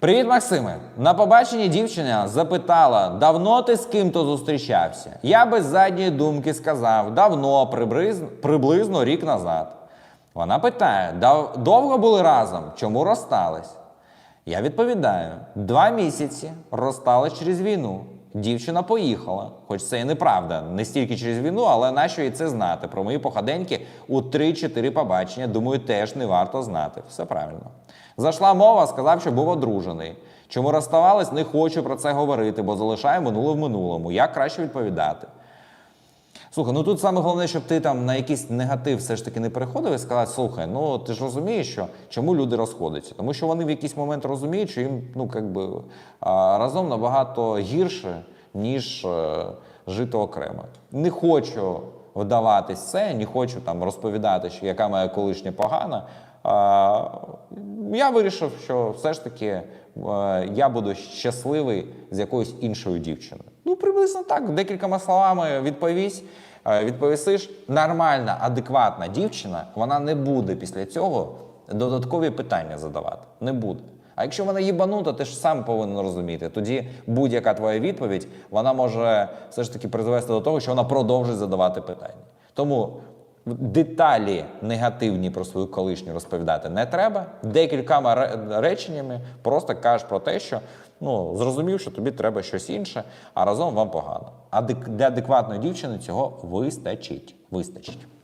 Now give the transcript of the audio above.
Привіт, Максиме. На побаченні дівчина запитала, давно ти з ким-то зустрічався. Я без задньої думки сказав, давно, приблизно, приблизно рік назад. Вона питає, «Дав- довго були разом? Чому розстались? Я відповідаю: два місяці розстались через війну. Дівчина поїхала, хоч це і неправда, не стільки через війну, але нащо їй це знати? Про мої походеньки у 3-4 побачення, думаю, теж не варто знати. Все правильно. Зайшла мова, сказав, що був одружений. Чому розставались, не хочу про це говорити, бо залишаю минуле в минулому. Як краще відповідати? Слухай, ну тут саме головне, щоб ти там на якийсь негатив все ж таки не переходив і сказав, слухай, ну ти ж розумієш, що чому люди розходяться? Тому що вони в якийсь момент розуміють, що їм ну а, разом набагато гірше, ніж е, жити окремо. Не хочу вдаватись це, не хочу там розповідати, що яка моя колишня погана. Я вирішив, що все ж таки е, я буду щасливий з якоюсь іншою дівчиною. Ну, приблизно так, декількома словами відповість. е, Відповісиш, нормальна, адекватна дівчина, вона не буде після цього додаткові питання задавати. Не буде. А якщо вона їбанута, ти ж сам повинен розуміти. Тоді будь-яка твоя відповідь вона може все ж таки призвести до того, що вона продовжить задавати питання. Тому деталі негативні про свою колишню розповідати не треба. Декількома реченнями просто кажеш про те, що ну зрозумів, що тобі треба щось інше, а разом вам погано. А для адекватної дівчини цього вистачить. Вистачить.